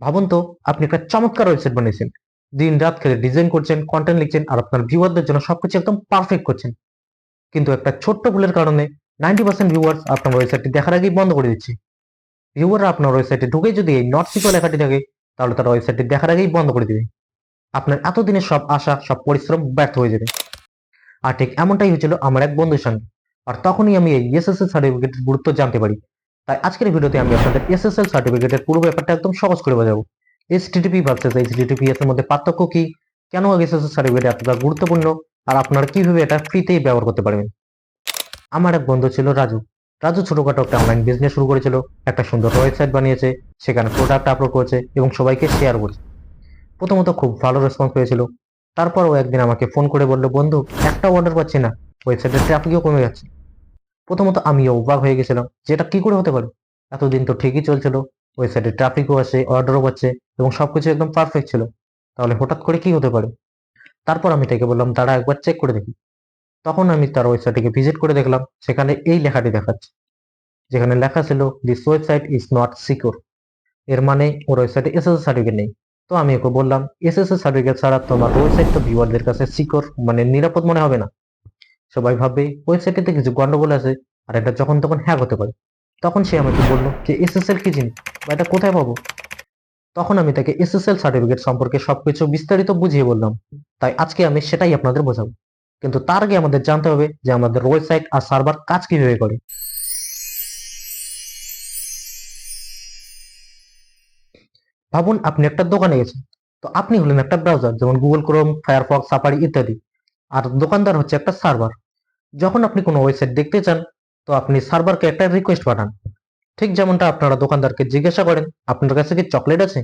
ভাবুন তো, আপনি একটা চমৎকার ওয়েবসাইট বানিয়েছেন। দিন রাত খেলে ডিজাইন করছেন কন্টেন্ট লিখছেন আর আপনার ভিউয়ারদের জন্য সবকিছু একদম পারফেক্ট করছেন। কিন্তু একটা ছোট্ট ভুলের কারণে নাইনটি পার্সেন্ট ভিউয়ার্স আপনার ওয়েবসাইটটি দেখার আগেই বন্ধ করে দিচ্ছে। ভিউয়াররা আপনার ওয়েবসাইটে ঢুকে যদি এই নট সিকো লেখাটি থাকে, তাহলে তার ওয়েবসাইটটি দেখার আগেই বন্ধ করে দেবে। আপনার এতদিনের সব আশা, সব পরিশ্রম ব্যর্থ হয়ে যাবে। আর ঠিক এমনটাই হয়েছিল আমার এক বন্ধুর সঙ্গে। আর তখনই আমি এই এসএসএল সার্টিফিকেটের গুরুত্ব জানতে পারি। তাই আজকের ভিডিওতে আমি আপনাদের এসএসএল সার্টিফিকেটের পুরো ব্যাপারটা একদম সহজ করে বোঝাবো। এইচটিটিপি ভার্সেস এইচটিটিপিএস এর মধ্যে পার্থক্য কি? কেন এসএসএল সার্টিফিকেট এতটা গুরুত্বপূর্ণ? আর আপনারা কীভাবে এটা ফ্রিতেই ব্যবহার করতে পারবেন? আমার এক বন্ধু ছিল রাজু। রাজু ছোটখাটো একটা অনলাইন বিজনেস শুরু করেছিল, একটা সুন্দর ওয়েবসাইট বানিয়েছে, সেখানে প্রোডাক্ট আপলোড করেছে এবং সবাইকে শেয়ার করেছে। প্রথমত খুব ভালো রেসপন্স পেয়েছিল। তারপর ও একদিন আমাকে ফোন করে বলল, বন্ধু, একটা অর্ডার পাচ্ছি না। ওয়েবসাইটের ট্রাফিকও কমে যাচ্ছে। প্রথমত আমিও অবাক হয়ে গেছিলাম যে এটা কি করে হতে পারে? এতদিন তো ঠিকই চলছিল ওয়েবসাইটে ট্রাফিকও আসে অর্ডারও পাচ্ছে এবং সবকিছু একদম পারফেক্ট ছিল। তাহলে হঠাৎ করে কি হতে পারে? তারপর আমি তাকে বললাম তারা একবার চেক করে দেখি। তখন আমি তার ওয়েবসাইটটিকে ভিজিট করে দেখলাম, সেখানে এই লেখাটি দেখাচ্ছে, যেখানে লেখা ছিল this website is not secure এর মানে ওর ওয়েবসাইটে এসএসএস সার্টিফিকেট নেই। তো আমি ওকে বললাম এসএসএস সার্টিফিকেট ছাড়া তোমার ওয়েবসাইট তো ভিউয়ারদের কাছে সিকিউর মানে নিরাপদ মনে হবে না। সবাই ভাববে ওয়েবসাইটটিতে কিছু গন্ডগোল আছে। আর এটা যখন তখন হ্যাক হতে পারে। তখন সে আমাকে বলল যে, এসএসএল কি জিনিস? বা এটা কোথায় পাবো? তখন আমি তাকে এসএসএল সার্টিফিকেট সম্পর্কে সবকিছু বিস্তারিত বুঝিয়ে বললাম। তাই আজকে আমি সেটাই আপনাদের বোঝাবো। কিন্তু তার আগে আমাদের জানতে হবে যে, আমাদের ওয়েবসাইট আর সার্ভার কাজ কীভাবে করে। ভাবুন, আপনি একটা দোকানে গেছেন। তো আপনি হলেন একটা ব্রাউজার যেমন গুগল ক্রোম ফায়ারফক্স সাফারি ইত্যাদি। আর দোকানদার হচ্ছে একটা সার্ভার যখন আপনি কোনো ওয়েবসাইট দেখতে চান, তো আপনি সার্ভারকে একটা রিকোয়েস্ট পাঠান। ঠিক যেমনটা আপনারা দোকানদারকে জিজ্ঞাসা করেন, আপনার কাছে কি চকলেট আছে?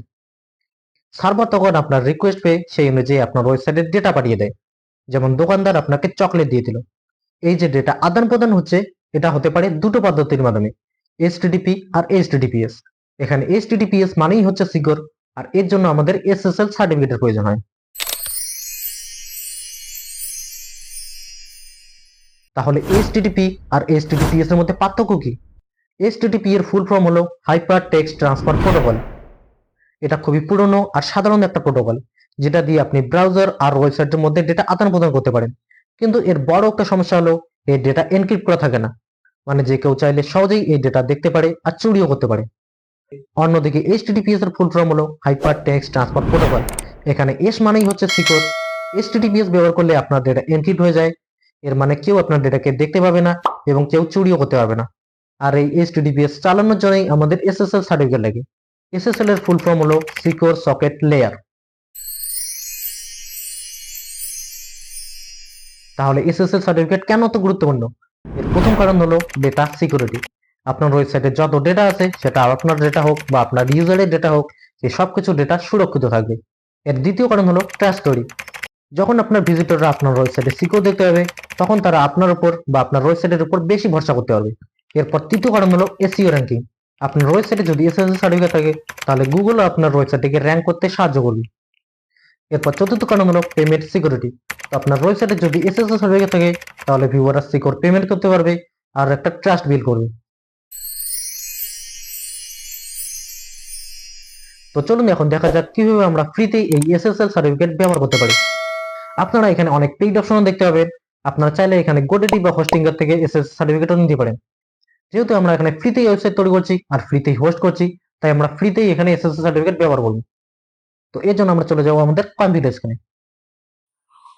সার্ভার তখন আপনার রিকোয়েস্ট পেয়ে সেই অনুযায়ী আপনার ওয়েবসাইটের ডেটা পাঠিয়ে দেয়। যেমন দোকানদার আপনাকে চকলেট দিয়ে দিল। এই যে ডেটা আদান প্রদান হচ্ছে, এটা হতে পারে দুটো পদ্ধতির মাধ্যমে এইচটিডিপি আর এইচটিডিপিএস এখানে এইচটিডিপিএস মানেই হচ্ছে সিকিউর আর এর জন্য আমাদের এসএসএল সার্টিফিকেটের প্রয়োজন হয়। তাহলে এইচটিটিপি আর এইচটিটিপিএস এর মধ্যে পার্থক্য কি? এইচটিটিপি এর ফুল ফর্ম হলো হাইপার টেক্সট ট্রান্সফার প্রোটোকল এটা খুবই পুরনো আর সাধারণ একটা প্রোটোকল যেটা দিয়ে আপনি ব্রাউজার আর ওয়েবসাইটের মধ্যে ডেটা আদান প্রদান করতে পারেন। কিন্তু এর বড় একটা সমস্যা হলো, এই ডেটা এনক্রিপ্ট করা থাকে না। মানে যে কেউ চাইলে সহজেই এই ডেটা দেখতে পারে আর চুরিও করতে পারে। অন্যদিকে এইচটিটিপিএস এর ফুল ফর্ম হলো হাইপার টেক্সট ট্রান্সফার প্রোটোকল এখানে এস মানেই হচ্ছে সিকিউর এইচটিটিপিএস ব্যবহার করলে আপনার ডেটা এনক্রিপ্ট হয়ে যায়। এর মানে কেউ আপনার ডেটাকে দেখতে পাবে না এবং কেউ চুরিও করতে পারবে না। আর এই এইচটিটিপিএস চালানোর জন্যই আমাদের এসএসএল সার্টিফিকেট লাগে। এসএসএল এর ফুল ফর্ম হলো সিকিউর সকেট লেয়ার তাহলে এসএসএল সার্টিফিকেট কেন তো গুরুত্বপূর্ণ? এর প্রথম কারণ হলো ডেটা সিকিউরিটি আপনার ওয়েবসাইটে যত ডেটা আছে, সেটা আপনার ডেটা হোক বা আপনার ইউজারের ডেটা হোক সেই সবকিছু ডেটা সুরক্ষিত থাকবে। এর দ্বিতীয় কারণ হলো ট্রাস্ট স্টোরি যখন আপনার ভিজিটররা আপনার ওয়েবসাইটে সিকিউর দেখতে পাবে তখন তারা আপনার উপর বা আপনার ওয়েবসাইটের উপর বেশি ভরসা করতে পারবে। এরপর তৃতীয় কারণ হলো এসিও র্যাঙ্কিং আপনার ওয়েবসাইটে যদি এসএসএল সার্টিফিকেট থাকে, তাহলে গুগল আপনার ওয়েবসাইটকে র্যাঙ্ক করতে সাহায্য করবে। এরপর চতুর্থ কারণ হলো পেমেন্ট সিকিউরিটি আপনার ওয়েবসাইটে যদি এসএসএল সার্টিফিকেট থাকে, তাহলে ভিউয়াররা সিকিউর পেমেন্ট করতে পারবে আর একটা ট্রাস্ট বিল করবে। তো চলুন এখন দেখা যাক কীভাবে আমরা ফ্রিতে এই এসএসএল সার্টিফিকেট ব্যবহার করতে পারি। আপনারা এখানে অনেক পেইড অপশনও দেখতে পাবেন। আপনারা চাইলে এখানে গোডেটি বা হোস্টিঙ্গার থেকে এসএস সার্টিফিকেটও নিতে পারেন। যেহেতু আমরা এখানে ফ্রিতেই ওয়েবসাইট তৈরি করছি আর ফ্রিতেই হোস্ট করছি, তাই আমরা ফ্রিতেই এখানে এসএসএল সার্টিফিকেট ব্যবহার করব। তো এর জন্য আমরা চলে যাব আমাদের কম্পিউটার স্ক্রিনে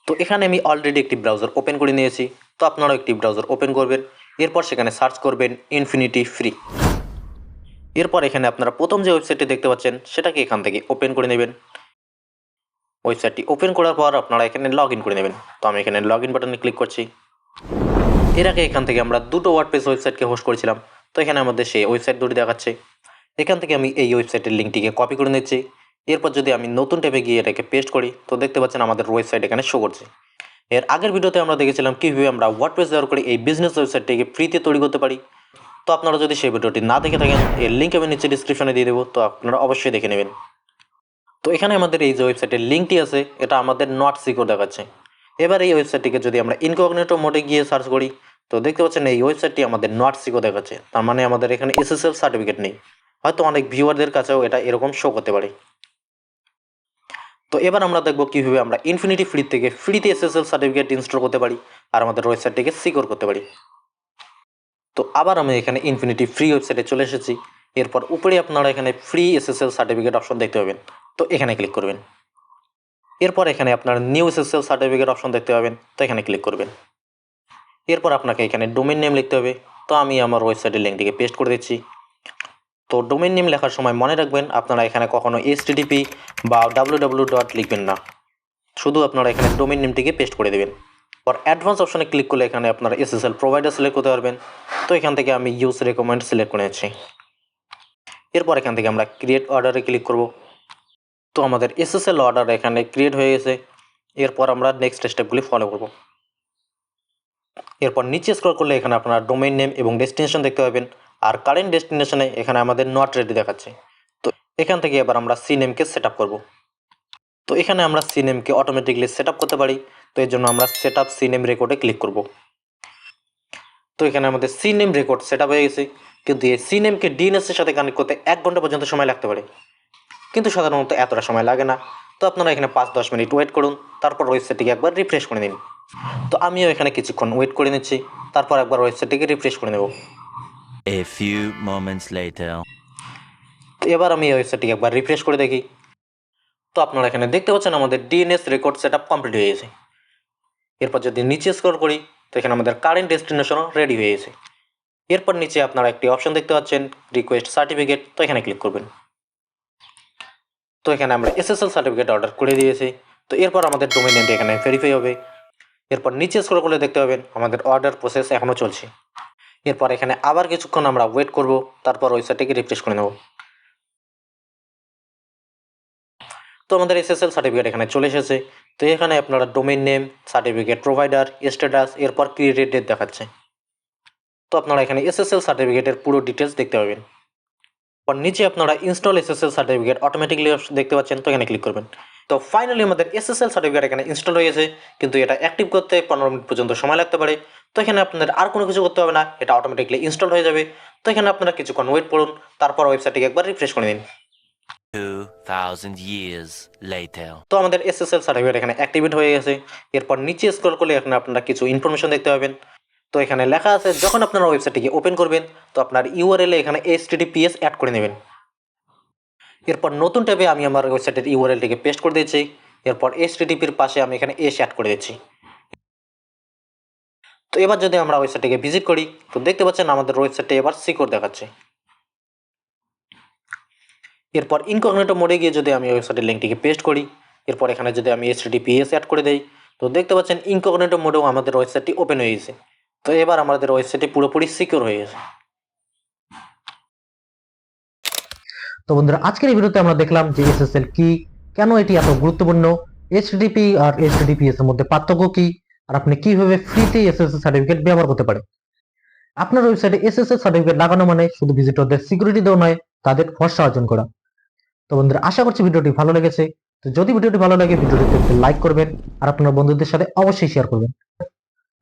তো এখানে আমি অলরেডি একটি ব্রাউজার ওপেন করে নিয়েছি। তো আপনারাও একটি ব্রাউজার ওপেন করবেন। এরপর সেখানে সার্চ করবেন ইনফিনিটি ফ্রি এরপর এখানে আপনারা প্রথম যে ওয়েবসাইটটি দেখতে পাচ্ছেন, সেটাকে এখান থেকে ওপেন করে নেবেন। ওয়েবসাইটটি ওপেন করার পর আপনারা এখানে লগ করে নেবেন। তো আমি এখানে লগ ইন বাটনে ক্লিক করছি। এর আগে এখান থেকে আমরা দুটো ওয়ার্ডপ্রেস ওয়েবসাইটকে হোস্ট করেছিলাম। তো এখানে আমাদের সেই ওয়েবসাইট দুটি দেখাচ্ছে। এখান থেকে আমি এই ওয়েবসাইটের লিঙ্কটিকে কপি করে নিচ্ছি। এরপর যদি আমি নতুন ট্যাবে গিয়ে এটাকে পেস্ট করি, তো দেখতে পাচ্ছেন আমাদের ওয়েবসাইট এখানে শো করছে। এর আগের ভিডিওতে আমরা দেখেছিলাম কীভাবে আমরা ওয়ার্ডপ্রেস ব্যবহার করে এই বিজনেস ওয়েবসাইটটিকে ফ্রিতে তৈরি করতে পারি। তো আপনারা যদি সেই ভিডিওটি না দেখে থাকেন, এর লিঙ্ক আমি নিচে ডিসক্রিপশনে দিয়ে দেবো। তো আপনারা অবশ্যই দেখে নেবেন। তো এখানে আমাদের এই যে ওয়েবসাইটের লিঙ্কটি আছে, এটা আমাদের নট সিকিউর দেখাচ্ছে। এবার এই ওয়েবসাইটটিকে যদি আমরা ইনকগনেটো মোডে গিয়ে সার্চ করি, তো দেখতে পাচ্ছেন এই ওয়েবসাইটটি আমাদের নট সিকিউর দেখাচ্ছে। তার মানে আমাদের এখানে এসএসএল সার্টিফিকেট নেই। হয়তো অনেক ভিউয়ারদের কাছেও এটা এরকম শো করতে পারে। তো এবার আমরা দেখব কীভাবে আমরা ইনফিনিটি ফ্রি থেকে ফ্রিতে এসএসএল সার্টিফিকেট ইনস্টল করতে পারি, আর আমাদের ওয়েবসাইটটিকে সিকিউর করতে পারি। তো আবার আমি এখানে ইনফিনিটি ফ্রি ওয়েবসাইটে চলে এসেছি। এরপর উপরে আপনারা এখানে ফ্রি এসএসএল সার্টিফিকেট অপশন দেখতে পাবেন। তো এখানে ক্লিক করবেন। এরপর এখানে আপনার নিউ এসএসএল সার্টিফিকেট অপশন দেখতে পাবেন, তো এখানে ক্লিক করবেন। এরপর আপনাকে এখানে ডোমেন নেম লিখতে হবে, তো আমি আমার ওয়েবসাইটের লিঙ্কটিকে পেস্ট করে দিচ্ছি। তো ডোমেন নেম লেখার সময় মনে রাখবেন, আপনারা এখানে কখনো এইচটিটিপি বা ডাব্লিউ ডট লিখবেন না। শুধু আপনারা এখানে ডোমেন নেমটিকে পেস্ট করে দেবেন। পর অ্যাডভান্স অপশনে ক্লিক করলে এখানে আপনারা এসএসএল প্রোভাইডার সিলেক্ট করতে পারবেন। তো এখান থেকে আমি ইউজ রেকমেন্ড সিলেক্ট করে নিচ্ছি। এরপর এখান থেকে আমরা ক্রিয়েট অর্ডারে ক্লিক করব। তো আমাদের এসএসএল অর্ডার এখানে ক্রিয়েট হয়ে গেছে। এরপর আমরা নেক্সট স্টেপগুলি ফলো করব। এরপর নিচে স্ক্রল করলে এখানে আপনারা ডোমেইন নেম এবং ডেস্টিনেশন দেখতে পাবেন। আর কারেন্ট ডেস্টিনেশনে এখানে আমাদের নট রেডি দেখাচ্ছে। তো এখান থেকে এবার আমরা সি নেমকে সেট আপ করব। তো এখানে আমরা সি নেমকে অটোমেটিকলি সেট করতে পারি। তো এর জন্য আমরা সেট আপ সি নেম রেকর্ডে ক্লিক করব। তো এখানে আমাদের সি নেম রেকর্ড সেট হয়ে গেছে। কিন্তু এই সি নেমকে ডিএনএস এর সাথে কানেক্ট করতে এক ঘণ্টা পর্যন্ত সময় লাগতে পারে। কিন্তু সাধারণত এতটা সময় লাগে না। তো আপনারা এখানে পাঁচ দশ মিনিট ওয়েট করুন তারপর ওয়েবসাইটটিকে একবার রিফ্রেশ করে নিন। তো আমিও এখানে কিছুক্ষণ ওয়েট করে নিচ্ছি তারপর একবার ওয়েবসাইটটিকে রিফ্রেশ করে নেব। A few moments later. এবার আমি ওয়েবসাইটটিকে একবার রিফ্রেশ করে দেখি। তো আপনারা এখানে দেখতে পাচ্ছেন আমাদের DNS record set up complete হয়ে গেছে। এরপর যদি নিচে স্ক্রল করি তো এখানে আমাদের কারেন্ট ডেস্টিনেশনও রেডি হয়ে গেছে। এরপর নিচে আপনারা একটি অপশন দেখতে পাচ্ছেন রিকোয়েস্ট সার্টিফিকেট তো এখানে ক্লিক করবেন। তো এখানে আমরা এসএসএল সার্টিফিকেট অর্ডার করে দিয়েছি। তো এরপর আমাদের ডোমেন নেমটি এখানে ভেরিফাই হবে। এরপর নিচে স্ক্রল করলে দেখতে পাবেন আমাদের অর্ডার প্রসেস এখনও চলছে। এরপর এখানে আবার কিছুক্ষণ আমরা ওয়েট করব, তারপর ওয়েবসাইটটিকে রিফ্রেশ করে নেব। তো আমাদের এসএসএল সার্টিফিকেট এখানে চলে এসেছে। তো এখানে আপনারা domain name certificate provider status এরপর ক্রিয়েটেড ডেট দেখাচ্ছে। তো আপনারা এখানে এসএসএল সার্টিফিকেটের পুরো ডিটেলস দেখতে পাবেন। নিচে আপনারা ইনস্টল এসএসএল সার্টিফিকেট অটোমেটিকলি দেখতে পাচ্ছেন তো এখানে ক্লিক করবেন। তো ফাইনালি আমাদের এসএসএল সার্টিফিকেট এখানে ইনস্টল হয়ে গেছে কিন্তু এটা অ্যাক্টিভ করতে পনেরো মিনিট পর্যন্ত সময় লাগতে পারে। তো এখানে আপনাদের আর কোনো কিছু করতে হবে না এটা অটোমেটিকলি ইনস্টল হয়ে যাবে। তো এখানে আপনারা কিছুক্ষণ ওয়েট করুন তারপর ওয়েবসাইটটিকে একবার রিফ্রেশ করে দিন 2000 years later. তো আমাদের এসএসএল সার্টিফিকেট এখানে অ্যাক্টিভেট হয়ে গেছে। এরপর নিচে স্ক্রল করলে এখানে আপনারা কিছু ইনফরমেশন দেখতে পাবেন। তো এখানে লেখা আছে, যখন আপনারা ওয়েবসাইটটিকে ওপেন করবেন, তো আপনার ইউআরএল এখানে এইচটিটিপিএস অ্যাড করে নেবেন। এরপর নতুন ট্যাবে আমি আমার ওয়েবসাইটের ইউআরএলটিকে পেস্ট করে দিয়েছি। এরপর এইচটিটিপির পাশে আমি এখানে এস অ্যাড করে দিয়েছি। তো এবার যদি আমরা ওয়েবসাইটটিকে ভিজিট করি, তো দেখতে পাচ্ছেন আমাদের ওয়েবসাইটটি এবার সিকিউর দেখাচ্ছে। এরপর ইনকগনেটো মোডে গিয়ে যদি আমি ওয়েবসাইটের লিঙ্কটিকে পেস্ট করি, এরপর এখানে যদি আমি এইচটিটিপিএস অ্যাড করে দেই, তো দেখতে পাচ্ছেন ইনকগনেটো মোডেও আমাদের ওয়েবসাইটটি ওপেন হয়ে গেছে। তো এবার আমাদের ওয়েবসাইটটি পুরোপুরি সিকিউর হয়ে গেছে। তো বন্ধুরা, আজকের এই ভিডিওতে আমরা দেখলাম যে এসএসএল কি, কেন এটি এত গুরুত্বপূর্ণ এইচটিটিপি আর এইচটিটিপিএস এর মধ্যে পার্থক্য কি, আর আপনি কীভাবে ফ্রিতে এসএসএল সার্টিফিকেট ব্যবহার করতে পারেন? আপনার ওয়েবসাইটে এসএসএল সার্টিফিকেট লাগানো মানে শুধু ভিজিটরদের সিকিউরিটি দেওয়া নয়, তাদের ভরসা অর্জন করা। তো বন্ধুরা, আশা করছি ভিডিওটি ভালো লেগেছে। তো যদি ভিডিওটি ভালো লাগে, ভিডিওটিতে লাইক করবেন, আর আপনার বন্ধুদের সাথে অবশ্যই শেয়ার করবেন।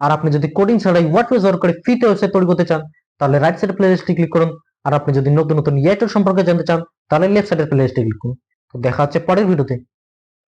আর আপনি যদি কোডিং ছাড়াই ওয়ার্ডপ্রেস ব্যবহার করে ফ্রিতে ওয়েবসাইট তৈরি করতে চান, তাহলে রাইট সাইডের প্লেলিস্টে ক্লিক করুন। আর আপনি যদি নতুন নতুন ইয়েটার সম্পর্কে জানতে চান, তাহলে লেফট সাইডের প্লেলিস্টে ক্লিক করুন। তো দেখা হচ্ছে পরের ভিডিওতে